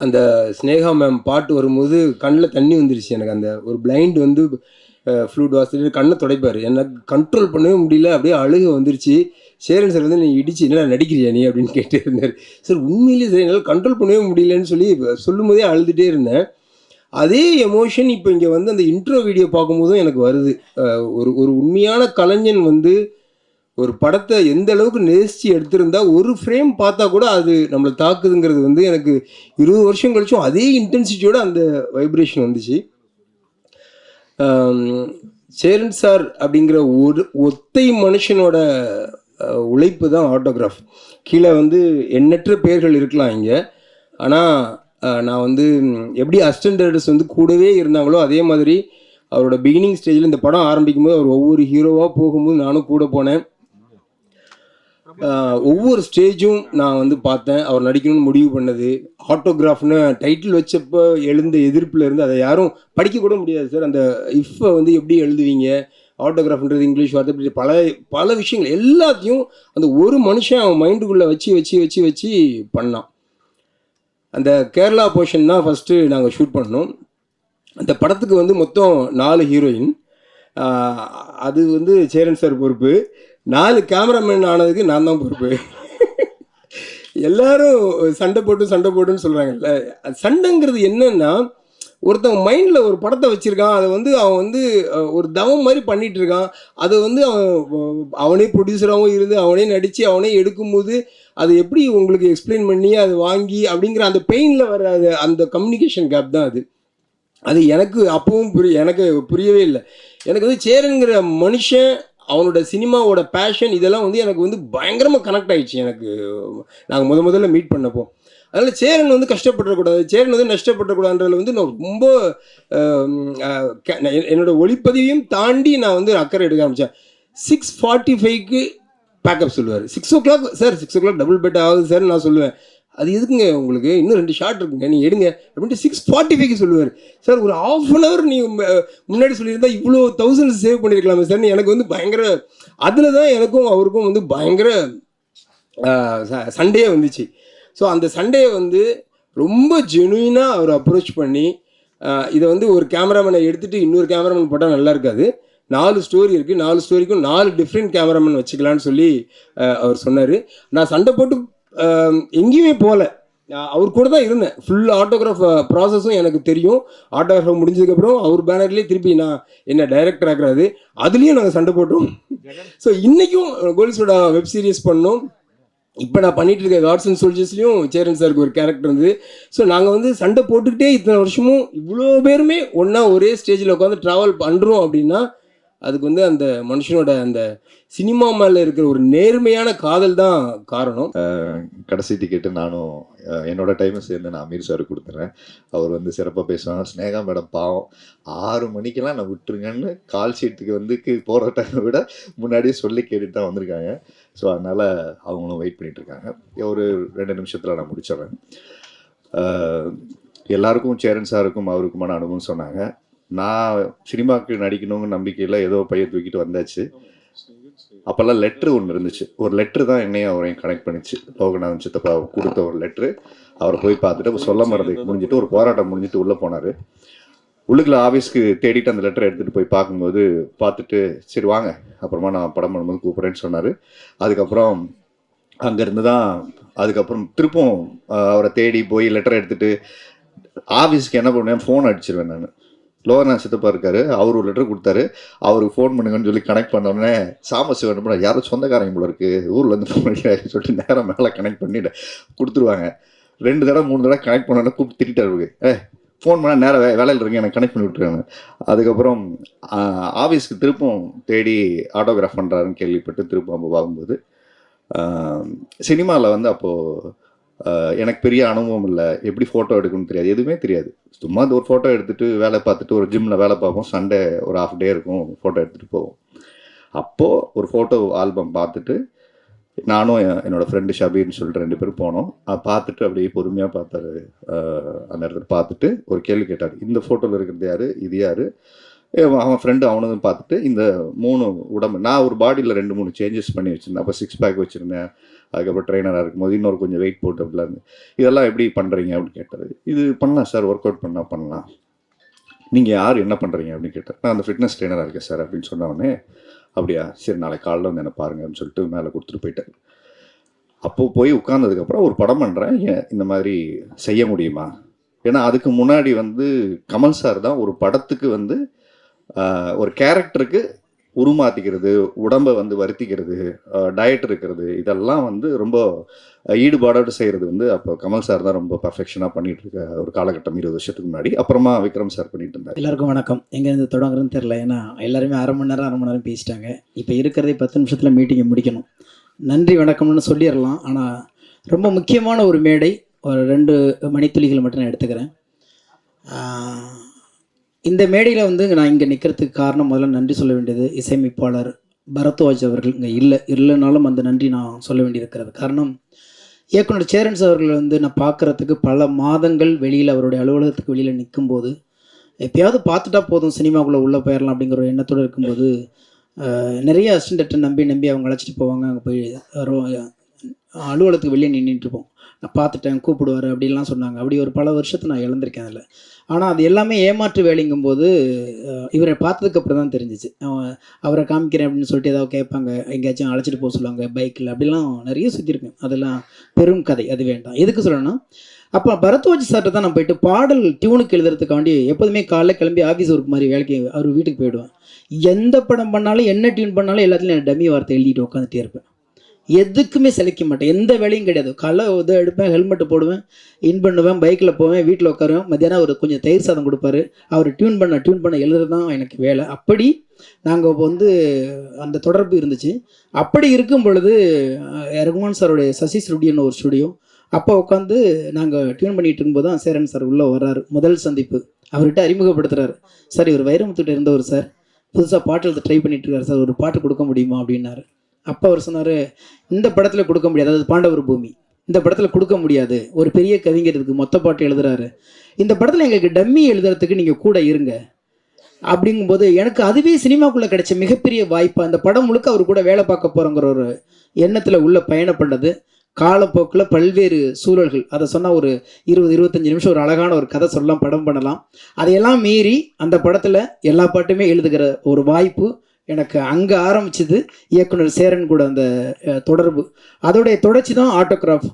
அந்த ஸ்னேகா மேம் பாட்டு வரும்போது கண்ணில் தண்ணி வந்துருச்சு எனக்கு. அந்த ஒரு பிளைண்ட் வந்து ஃப்ளூட் வாசிட்டு கண்ணை துடைப்பார். எனக்கு கண்ட்ரோல் பண்ணவே முடியல. அப்படியே அழுக வந்துருச்சு. சேரன் சார் வந்து நீ இடிச்சு என்ன நடிக்கிறியா நீ? அப்படின்னு கேட்டே இருந்தார். சார் உண்மையிலேயே சார் என்னால் கண்ட்ரோல் பண்ணவே முடியலன்னு சொல்லி சொல்லும் போதே அழுதுகிட்டே இருந்தேன். அதே எமோஷன் இப்போ இங்கே வந்து அந்த இன்ட்ரோ வீடியோ பார்க்கும்போதும் எனக்கு வருது. ஒரு ஒரு உண்மையான கலைஞன் வந்து ஒரு படத்தை எந்த அளவுக்கு நேசித்து எடுத்திருந்தா ஒரு ஃப்ரேம் பார்த்தா கூட அது நம்மளை தாக்குதுங்கிறது வந்து எனக்கு இருபது வருஷம் கழிச்சும் அதே இன்டென்சிட்டியோட அந்த வைப்ரேஷன் வந்துச்சு. சேரன் சார் அப்படிங்கிற ஒரு ஒத்தை மனுஷனோட உழைப்பு தான் ஆட்டோகிராஃப் கீழே வந்து எண்ணற்ற பேர்கள் இருக்கலாம் இங்கே. ஆனால் நான் வந்து எப்படி அசிஸ்டன்ட் டைரக்டர்ஸ் வந்து கூடவே இருந்தாங்களோ அதே மாதிரி அவரோட பிகினிங் ஸ்டேஜில் இந்த படம் ஆரம்பிக்கும் போது அவர் ஒவ்வொரு ஹீரோவாக போகும்போது நானும் கூட போனேன். ஒவ்வொரு ஸ்டேஜும் நான் வந்து பார்த்தேன். அவர் நடிக்கணும்னு முடிவு பண்ணது. ஆட்டோகிராஃப்னு டைட்டில் வச்சப்போ எழுந்த எதிர்ப்புல இருந்து அதை யாரும் படிக்க கூட முடியாது சார். அந்த இஃப்பை வந்து எப்படி எழுதுவீங்க ஆட்டோகிராஃப்ன்றது இங்கிலீஷ் வார்த்தை பல பல விஷயங்கள் எல்லாத்தையும் அந்த ஒரு மனுஷன் அவன் மைண்டுக்குள்ளே வச்சு வச்சு வச்சு வச்சு பண்ணான். அந்த கேரளா போர்ஷன் தான் ஃபஸ்ட்டு நாங்கள் ஷூட் பண்ணோம். அந்த படத்துக்கு வந்து மொத்தம் நாலு ஹீரோயின் அது வந்து சேரன் சார் பொறுப்பு. நாலு கேமராமேன் ஆனதுக்கு நான் தான் பொறுப்பு. எல்லாரும் சண்டை போட்டு சண்டை போட்டுன்னு சொல்கிறாங்கல்ல சண்டைங்கிறது என்னன்னா ஒருத்தவன் மைண்டில் ஒரு படத்தை வச்சுருக்கான். அதை வந்து அவன் வந்து ஒரு தவம் மாதிரி பண்ணிகிட்டு இருக்கான். அதை வந்து அவன் அவனே ப்ரொடியூசராகவும் இருந்து அவனே நடித்து அவனே எடுக்கும்போது அதை எப்படி உங்களுக்கு எக்ஸ்பிளைன் பண்ணி அதை வாங்கி அப்படிங்கிற அந்த பெயினில் வர அது- அந்த கம்யூனிகேஷன் கேப் தான் அது. அது எனக்கு அப்பவும் புரிய எனக்கு புரியவே இல்லை. எனக்கு வந்து சேரனுங்கிற மனுஷன் அவனோட சினிமாவோட பேஷன் இதெல்லாம் வந்து எனக்கு வந்து பயங்கரமாக கனெக்ட் ஆயிடுச்சு எனக்கு. நாங்கள் முத முதல்ல மீட் பண்ணப்போ. அதனால் சேரன் வந்து கஷ்டப்படக்கூடாது சேரன் வந்து நஷ்டப்படக்கூடாதுன்றதுல வந்து நான் ரொம்ப என்னோட ஒளிப்பதிவையும் தாண்டி நான் வந்து அக்கறை எடுக்க ஆரம்பித்தேன் சிக்ஸ் ஃபார்ட்டி ஃபைவ்க்கு பேக்கப் சொல்லுவார். Six o'clock sir six o'clock double bet ஆகுது சார் நான் சொல்லுவேன். அது எதுக்குங்க உங்களுக்கு? இன்னும் ரெண்டு ஷாட் இருக்குங்க. நீ எடுங்க அப்படின்ட்டு சிக்ஸ் ஃபார்ட்டி ஃபைவ்க்கு சொல்லுவார். சார் ஒரு ஆஃப் அன் ஹவர் நீ முன்னாடி சொல்லியிருந்தா இவ்வளோ தௌசண்ட் சேவ் பண்ணியிருக்கலாமே சார். எனக்கு வந்து பயங்கர அதில் தான் எனக்கும் அவருக்கும் வந்து பயங்கர சண்டே வந்துச்சு. ஸோ அந்த சண்டே வந்து ரொம்ப ஜெனுயினாக அவர் அப்ரோச் பண்ணி இதை வந்து ஒரு கேமராமேனை எடுத்துகிட்டு இன்னொரு கேமராமேன் போட்டால் நல்லா இருக்காது. நாலு ஸ்டோரி இருக்குது நாலு ஸ்டோரிக்கும் நாலு டிஃப்ரெண்ட் கேமராமேன் வச்சுக்கலான்னு சொல்லி அவர் சொன்னார். நான் சண்டை போட்டு எங்கேயுமே போகல. அவர் கூட தான் இருந்தேன். ஃபுல் ஆட்டோகிராஃப் ப்ராசஸும் எனக்கு தெரியும். ஆட்டோகிராஃப் முடிஞ்சதுக்கப்புறம் அவர் பேனர்லேயே திருப்பி நான் என்ன டைரக்டர் ஆக்குறாரு. அதுலேயும் நாங்கள் சண்டை போட்டோம். ஸோ இன்றைக்கும் கோல்ஸோட வெப் சீரிஸ் பண்ணோம். இப்போ நான் பண்ணிட்டு இருக்க காட்ஸ் அண்ட் சோல்ஜர்ஸ்லையும் சேரன் சாருக்கு ஒரு கேரக்டர் இருந்தது ஸோ நாங்கள் வந்து சண்டை போட்டுக்கிட்டே இத்தனை வருஷமும் இவ்வளோ பேருமே ஒன்றா ஒரே ஸ்டேஜில் உட்காந்து ட்ராவல் பண்ணுறோம் அப்படின்னா அதுக்கு வந்து அந்த மனுஷனோட அந்த சினிமா மேலே இருக்கிற ஒரு நேர்மையான காதல் தான் காரணம். கடைசி டிக்கெட்டு நானும் என்னோட டைமை சேர்ந்து நான் அமீர் சார் கொடுத்துறேன். அவர் வந்து சிறப்பாக பேசுவாங்க ஸ்னேகா மேடம் பாவம். ஆறு மணிக்கெல்லாம் நான் விட்டுருங்கன்னு கால் ஷீட்டுக்கு வந்து போகிற டைமை விட முன்னாடியே சொல்லி கேட்டுட்டு தான் வந்திருக்காங்க. ஸோ அதனால் அவங்களும் வெயிட் பண்ணிட்டு இருக்காங்க. ஒரு ரெண்டு நிமிஷத்தில் நான் முடிச்சிடுறேன். எல்லாருக்கும் சேரன் சாருக்கும் அவருக்குமான அனுபவம் சொன்னாங்க. நான் சினிமாவுக்கு நடிக்கணுங்கிற நம்பிக்கையில் ஏதோ பையன் தூக்கிட்டு வந்தாச்சு. அப்போல்லாம் லெட்ரு ஒன்று இருந்துச்சு. ஒரு லெட்ரு தான் என்னையும் அவரையும் கனெக்ட் பண்ணிச்சு. லோகநாதன் சித்தப்பா கொடுத்த ஒரு லெட்ரு அவரை போய் பார்த்துட்டு சொல்ல மறந்து முடிஞ்சிட்டு ஒரு போராட்டம் முடிஞ்சிட்டு உள்ளே போனார். உள்ளுக்குள்ள ஆஃபீஸ்க்கு தேடிட்டு அந்த லெட்டரை எடுத்துகிட்டு போய் பார்க்கும்போது பார்த்துட்டு சரி வாங்க அப்புறமா நான் படம் பண்ணும்போது கூப்பிட்றேன்னு சொன்னார். அதுக்கப்புறம் அங்கேருந்து தான் அதுக்கப்புறம் திருப்பும் அவரை தேடி போய் லெட்டரை எடுத்துகிட்டு ஆஃபீஸ்க்கு என்ன பண்ணுவேன் ஃபோன் அடிச்சிருவேன் நான். லோகநாத் சித்தப்பா இருக்காரு. அவர் ஒரு லெட்டர் கொடுத்தாரு. அவருக்கு ஃபோன் பண்ணுங்கன்னு சொல்லி கனெக்ட் பண்ண உடனே சாமசிவன் பண்ண யாரும் சொந்தக்காரங்க போல இருக்கு. ஊர்ல இருந்து ஃபோன் அடிக்கிறாரு சொல்லிட்டு நேரம் மேலே கனெக்ட் பண்ணிட்டு கொடுத்துருவாங்க. ரெண்டு தடவை மூணு தடவை கனெக்ட் பண்ணோன்னே கூப்பிட்டு திட்டாரு ஏ ஃபோன் பண்ணால் நேரம் வே வேலையில் இருங்க எனக்கு கனெக்ட் பண்ணி விட்டுருக்காங்க அதுக்கப்புறம் ஆஃபீஸ்க்கு திருப்பம் தேடி ஆட்டோகிராஃப் பண்ணுறாருன்னு கேள்விப்பட்டு திருப்பம் அப்போ பார்க்கும்போது சினிமாவில் வந்து அப்போது எனக்கு பெரிய அனுபவம் இல்லை. எப்படி ஃபோட்டோ எடுக்கணும்னு தெரியாது. எதுவுமே தெரியாது. சும்மா இந்த ஒரு ஃபோட்டோ எடுத்துகிட்டு வேலை பார்த்துட்டு ஒரு ஜிம்மில் வேலை பார்ப்போம். சண்டே ஒரு ஹாஃப் டே இருக்கும் ஃபோட்டோ எடுத்துகிட்டு போவோம். அப்போது ஒரு ஃபோட்டோ ஆல்பம் பார்த்துட்டு நானும் என் ஃப்ரெண்டு ஷபீர்னு சொல்லிட்டு ரெண்டு பேரும் போனோம். அதை பார்த்துட்டு அப்படியே பொறுமையாக பார்த்தாரு. அந்த இடத்துல பார்த்துட்டு ஒரு கேள்வி கேட்டார். இந்த ஃபோட்டோவில் இருக்கிறது யார்? இது யார்? அவன் ஃப்ரெண்டு அவனதும் பார்த்துட்டு இந்த மூணு உடம்பு நான் ஒரு பாடியில் ரெண்டு மூணு சேஞ்சஸ் பண்ணி வச்சுருந்தேன். அப்போ சிக்ஸ் பேக் வச்சுருந்தேன். அதுக்கப்புறம் ட்ரெயினராக இருக்கும்போது இன்னொரு கொஞ்சம் வெயிட் போட்டு அப்படிலாம் இருந்து இதெல்லாம் எப்படி பண்ணுறீங்க அப்படின்னு கேட்டார் இது பண்ணலாம் சார் ஒர்க் அவுட் பண்ணால் பண்ணலாம். நீங்கள் யார் என்ன பண்ணுறீங்க அப்படின்னு கேட்டார் நான் அந்த ஃபிட்னஸ் ட்ரெயினராக இருக்கேன் சார் அப்படின்னு சொன்ன அப்படியா சரி நாளைக்கு காலைல வந்து என்ன பாருங்க அப்படின்னு சொல்லிட்டு மேலே கொடுத்துட்டு போயிட்டார் அப்போது போய் உட்காந்ததுக்கப்புறம் ஒரு படம் பண்ணுறேன் ஏன் இந்த மாதிரி செய்ய முடியுமா? ஏன்னா அதுக்கு முன்னாடி வந்து கமல் சார் தான் ஒரு படத்துக்கு வந்து ஒரு கேரக்டருக்கு உருமாத்திக்கிறது உடம்பை வந்து வருத்திக்கிறது டயட் இருக்கிறது இதெல்லாம் வந்து ரொம்ப ஈடுபாடோடு செய்கிறது வந்து அப்போ கமல் சார் தான் ரொம்ப பர்ஃபெக்ஷனாக பண்ணிட்டு இருக்க ஒரு காலகட்டம் இருபது வருஷத்துக்கு முன்னாடி. அப்புறமா விக்ரம் சார் பண்ணிட்டு இருந்தார். எல்லாருக்கும் வணக்கம். எங்கேருந்து தொடங்குறதுன்னு தெரில ஏன்னா எல்லாருமே அரை மணி நேரம் அரை மணி நேரம் பேசிட்டாங்க. இப்போ இருக்கிறதே பத்து நிமிஷத்தில் மீட்டிங்கை முடிக்கணும். நன்றி வணக்கம்னு சொல்லிடலாம். ஆனால் ரொம்ப முக்கியமான ஒரு மேடை ஒரு ரெண்டு மணித்துளிகள் மட்டும் நான் எடுத்துக்கிறேன். இந்த மேடையில் வந்து நான் இங்கே நிற்கிறதுக்கு காரணம் முதல்ல நன்றி சொல்ல வேண்டியது இசையமைப்பாளர் பரத்வாஜ் அவர்கள். இங்கே இல்லை இல்லைனாலும் அந்த நன்றி நான் சொல்ல வேண்டியிருக்கிறது. காரணம் இயக்குனர் சேரன்ஸ் அவர்கள் வந்து நான் பார்க்குறதுக்கு பல மாதங்கள் வெளியில் அவருடைய அலுவலகத்துக்கு வெளியில் நிற்கும்போது எப்பயாவது பார்த்துட்டா போதும் சினிமாக்குள்ளே உள்ளே போயிடலாம் அப்படிங்கிற ஒரு எண்ணத்தோடு இருக்கும்போது நிறைய அசிஸ்டண்ட்டை நம்பி நம்பி அவங்க அழைச்சிட்டு போவாங்க. அங்கே போய் அலுவலகத்துக்கு வெளியே நின்றுட்டு இருப்போம். நான் பார்த்துட்டேன் கூப்பிடுவார் அப்படிலாம் சொன்னாங்க. அப்படி ஒரு பல வருஷத்தை நான் இழந்திருக்கேன் அதில். ஆனால் அது எல்லாமே ஏமாற்று வேலைங்கும்போது ஆஹ், இவரை பார்த்ததுக்கப்புறம் தான் தெரிஞ்சிச்சு. அவன் அவரை காமிக்கிறேன் அப்படின்னு சொல்லிட்டு ஏதாவது கேட்பாங்க. எங்கேயாச்சும் அழைச்சிட்டு போக சொல்லுவாங்க பைக்கில் அப்படிலாம் நிறைய சுற்றிருக்கேன் அதெல்லாம் பெரும் கதை. அது வேண்டாம். எதுக்கு சொல்லணும்னா அப்போ பரத்வாஜ் சார்ட்ட தான் நான் போயிட்டு பாடல் டியூனுக்கு எழுதுறதுக்காண்டி எப்போதுமே காலைல கிளம்பி ஆஃபீஸ் ஒர்க் மாதிரி வேலைக்கு அவர் வீட்டுக்கு போயிடுவேன். எந்த படம் பண்ணாலும் என்ன டியூன் பண்ணாலும் எல்லாத்துலேயும் டம்மி வார்த்தை எழுதிட்டு உட்காந்துட்டே இருப்பேன். எதுக்குமே செலுக்க மாட்டேன். எந்த வேலையும் கிடையாது. காலைல இதை எடுப்பேன் ஹெல்மெட்டு போடுவேன் இன் பண்ணுவேன் பைக்கில் போவேன் வீட்டில் உட்காருவேன் மத்தியானம் ஒரு கொஞ்சம் தயிர் சாதம் கொடுப்பாரு. அவர் டியூன் பண்ண டியூன் பண்ண எழுதுறது தான் எனக்கு வேலை. அப்படி நாங்கள் இப்போ வந்து அந்த தொடர்பு இருந்துச்சு. அப்படி இருக்கும் பொழுது ரகுமான் சாருடைய சசி ஸ்டுடியோன்னு ஒரு ஸ்டுடியோ அப்போ உட்காந்து நாங்கள் டியூன் பண்ணிகிட்டு இருக்கும்போது தான் சேரன் சார் உள்ளே வர்றாரு. முதல் சந்திப்பு. அவர்கிட்ட அறிமுகப்படுத்துகிறார் சார் இவர் வைரமுத்துட்டு இருந்தவர் சார். புதுசாக பாட்டு எழுத ட்ரை பண்ணிட்டு இருக்காரு சார். ஒரு பாட்டு கொடுக்க முடியுமா? அப்படின்னாரு. அப்போ அவர் சொன்னார் இந்த படத்தில் கொடுக்க முடியாது. அதாவது பாண்டவர் பூமி. இந்த படத்தில் கொடுக்க முடியாது. ஒரு பெரிய கவிஞர் மொத்த பாட்டு எழுதுறாரு. இந்த படத்தில் எங்களுக்கு டம்மி எழுதுறதுக்கு நீங்கள் கூட இருங்க. அப்படிங்கும்போது எனக்கு அதுவே சினிமாக்குள்ளே கிடைச்ச மிகப்பெரிய வாய்ப்பு அந்த படம் முழுக்க அவர் கூட வேலை பார்க்க போகிறோங்கிற ஒரு எண்ணத்தில் உள்ள பயணம் பண்ணது காலப்போக்கில் பல்வேறு சூழல்கள். அதை சொன்னால் ஒரு இருபது இருபத்தஞ்சு நிமிஷம் ஒரு அழகான ஒரு கதை சொல்லலாம் படம் பண்ணலாம். அதையெல்லாம் மீறி அந்த படத்தில் எல்லா பாட்டுமே எழுதுகிற ஒரு வாய்ப்பு எனக்கு அங்கே ஆரம்பிச்சது இயக்குனர் சேரன் கூட அந்த தொடர்பு. அதோடைய தொடர்ச்சி தான் ஆட்டோகிராஃப்